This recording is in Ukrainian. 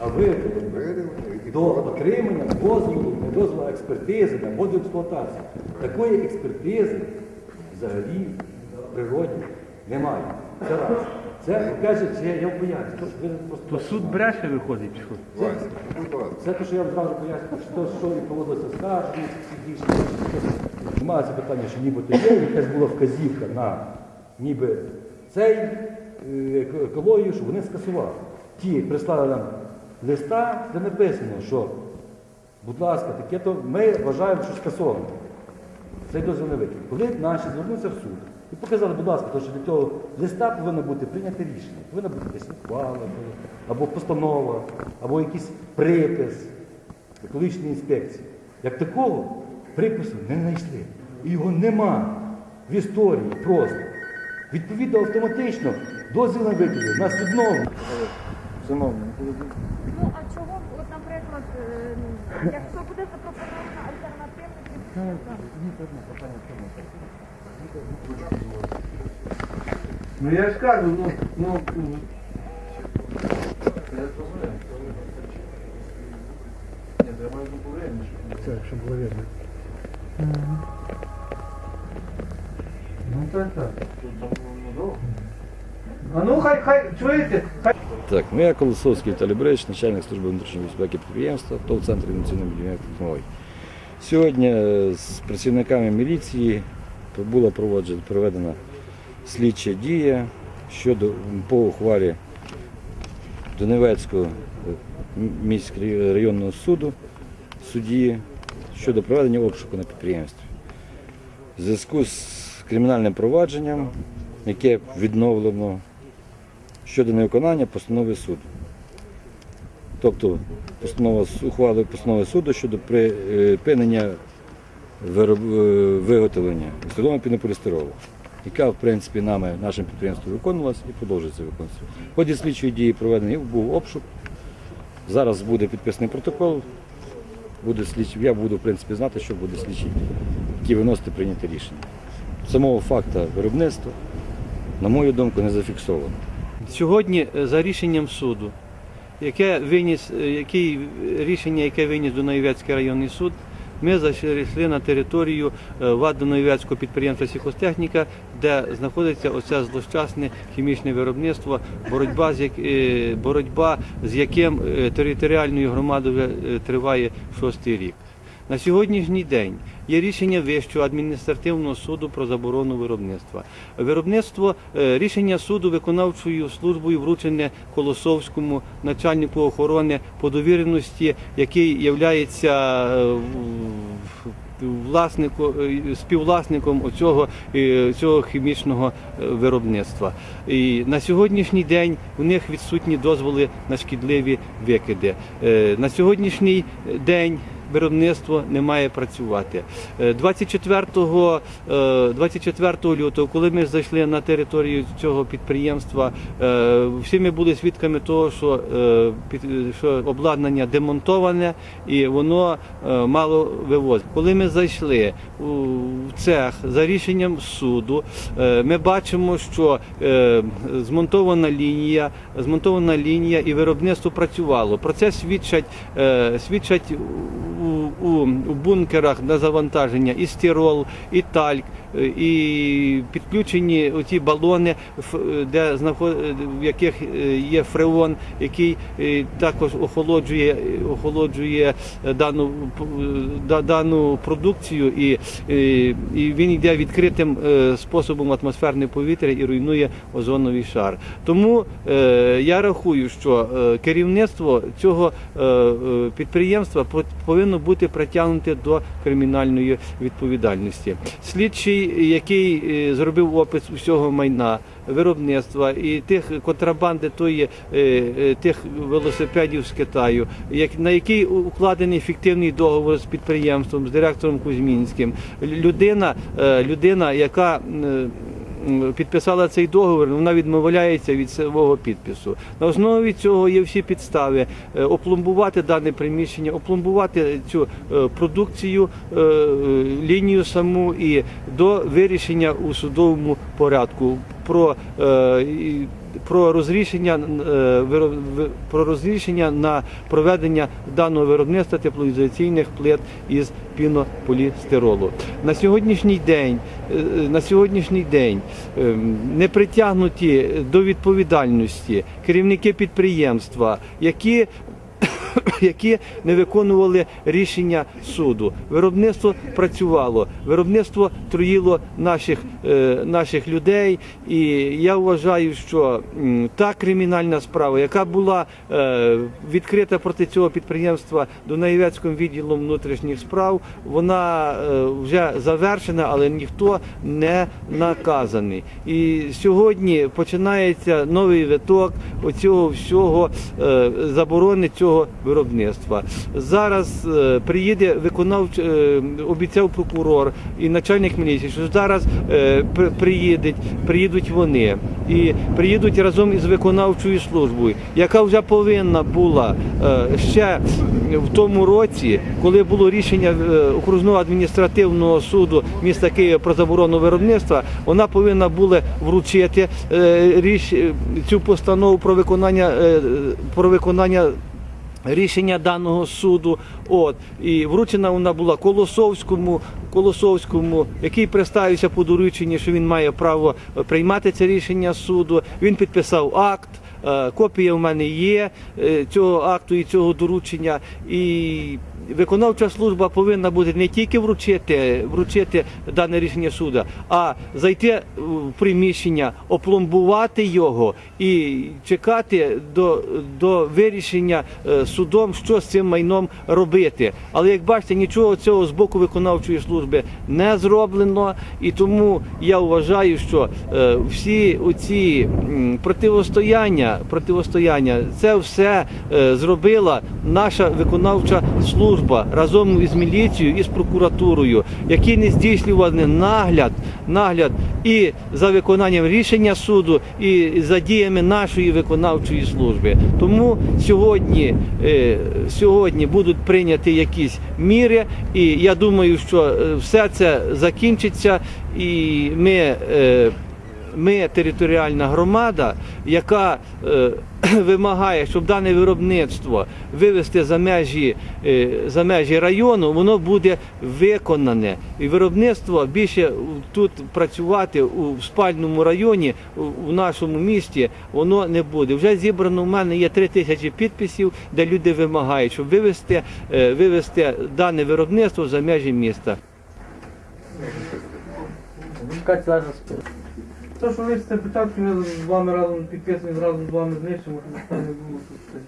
а і до отримання дозволу, не дозволу експертизи на воду експлуатації. Такої експертизи взагалі в природі немає. Це раз. Це каже, це я поясню. то, ви суд бреше виходить, чи що? Це те, що я вам зразу поясню, що, що і дійсно. Немає це питання, що нібито є, якась була вказівка на ніби цей е, екологію, що вони скасували. Ті прислали нам листа, де написано, що, будь ласка, таке то ми вважаємо, що скасовано. Цей дозвіл не викинув. Коли наші звернуться в суд і показали, будь ласка, то, що для цього листа повинно бути прийняте рішення. Повинна бути якась ухвала, або постанова, або якийсь припис екологічної інспекції. Як такого припису не знайшли. І його нема в історії просто. Відповідно, автоматично дозвіл на викиди нас відновлено. Шановні, Ну а чого, от, наприклад, е, якщо буде запропонована альтернативна Ну я ж кажу, ну, ну, ну, Це, щоб було видно. ну так, так. А ну хай, хай, чуєте? Хай. Так, ну я Колосовський Віталій Борисович, начальник служби внутрішньої безпеки підприємства, то в центрі національної технології. Сьогодні е, з працівниками міліції була проведена слідча дія щодо по ухвалі Донецького міського районного суду судді щодо проведення обшуку на підприємстві. В зв'язку з кримінальним провадженням, яке відновлено щодо невиконання постанови суду. Тобто постанова ухвали постанови суду щодо припинення е, виготовлення свідомого пінополістиролу, яка в принципі нами, нашим підприємством виконувалась і продовжується виконуватися. В ході слідчої дії проведений був обшук. Зараз буде підписаний протокол. Буде слідчий, я буду в принципі знати, що буде слідчий, які виносити прийняти рішення. Самого факту виробництва, на мою думку, не зафіксовано. Сьогодні е, за рішенням суду, яке виніс, е, який, рішення, яке виніс Дунаєвецький районний суд, ми зайшли на територію е, ВАД Дунаєвецького підприємства «Сільхозтехніка», де знаходиться оце злощасне хімічне виробництво, боротьба з, як, е, боротьба з яким е, територіальною громадою е, триває шостий рік. На сьогоднішній день є рішення Вищого адміністративного суду про заборону виробництва. Виробництво е, рішення суду виконавчою службою вручене Колосовському начальнику охорони по довіреності, який є власнику, е, співвласником цього, цього хімічного е, виробництва. І на сьогоднішній день у них відсутні дозволи на шкідливі викиди. Е, На сьогоднішній день виробництво не має працювати. Е, 24, е, 24 лютого, коли ми зайшли на територію цього підприємства, е, всі ми були свідками того, що, е, що обладнання демонтоване і воно е, мало вивозити. Коли ми зайшли у цех за рішенням суду, е, ми бачимо, що е, змонтована лінія, змонтована лінія і виробництво працювало. Про це свідчать, е, свідчать у, у, у бункерах на завантаження і стирол, і тальк, е, і підключені оті балони, е, де знаход... е, в яких є фреон, який також охолоджує, охолоджує дану, дану продукцію, і, і він йде відкритим способом атмосферне повітря і руйнує озоновий шар. Тому я рахую, що керівництво цього підприємства по- повинно бути притягнуте до кримінальної відповідальності. Слідчий, який е, зробив опис усього майна, виробництва і тих контрабанди тої, е, е, тих велосипедів з Китаю, на який укладений фіктивний договор з підприємством, з директором Кузьмінським. Людина, людина яка підписала цей договір, вона відмовляється від свого підпису. На основі цього є всі підстави е, опломбувати дане приміщення, опломбувати цю е, продукцію, е, лінію саму і до вирішення у судовому порядку про про розрішення е, про розрішення на проведення даного виробництва теплоізоляційних плит із пінополістиролу. На сьогоднішній день е, на сьогоднішній день е, не притягнуті до відповідальності керівники підприємства, які які не виконували рішення суду. Виробництво працювало, виробництво труїло наших, е, наших людей. І я вважаю, що та кримінальна справа, яка була е, відкрита проти цього підприємства Дунаєвецьким відділом внутрішніх справ, вона е, вже завершена, але ніхто не наказаний. І сьогодні починається новий виток оцього всього заборони цього виробництва. Зараз е, приїде виконавч, е, обіцяв прокурор і начальник міліції, що зараз е, при- приїдуть, вони і приїдуть разом із виконавчою службою, яка вже повинна була ще в тому році, коли було рішення окружного адміністративного суду міста Києва про заборону виробництва, вона повинна була вручити цю постанову про виконання про виконання. Рішення даного суду, от і вручена вона була Колосовському, Колосовському, який представився по дорученню, що він має право е, приймати це рішення суду. Він підписав акт. е, Копія в мене є е, цього акту і цього доручення. І виконавча служба повинна буде не тільки вручити, вручити дане рішення суду, а зайти в приміщення, опломбувати його і чекати до, до вирішення е, судом, що з цим майном робити. Але як бачите, нічого цього з боку виконавчої служби не зроблено, і тому я вважаю, що е, всі оці противостояння, противостояння, це все е, зробила наша виконавча служба разом із міліцією і з прокуратурою, які не здійснювали нагляд, нагляд і за виконанням рішення суду, і за діями нашої виконавчої служби. Тому сьогодні, е, сьогодні будуть прийняті якісь міри, і я думаю, що е, все це закінчиться, і ми. Ми територіальна громада, яка е, вимагає, щоб дане виробництво вивести за межі, е, за межі району, воно буде виконане. І виробництво більше тут працювати у спальному районі, у, нашому місті, воно не буде. Вже зібрано в мене є три тисячі підписів, де люди вимагають, щоб вивести, е, вивести дане виробництво за межі міста. То, що ви це початку, ми з вами разом підписуємо, разом з вами знищимо, щоб не було тут.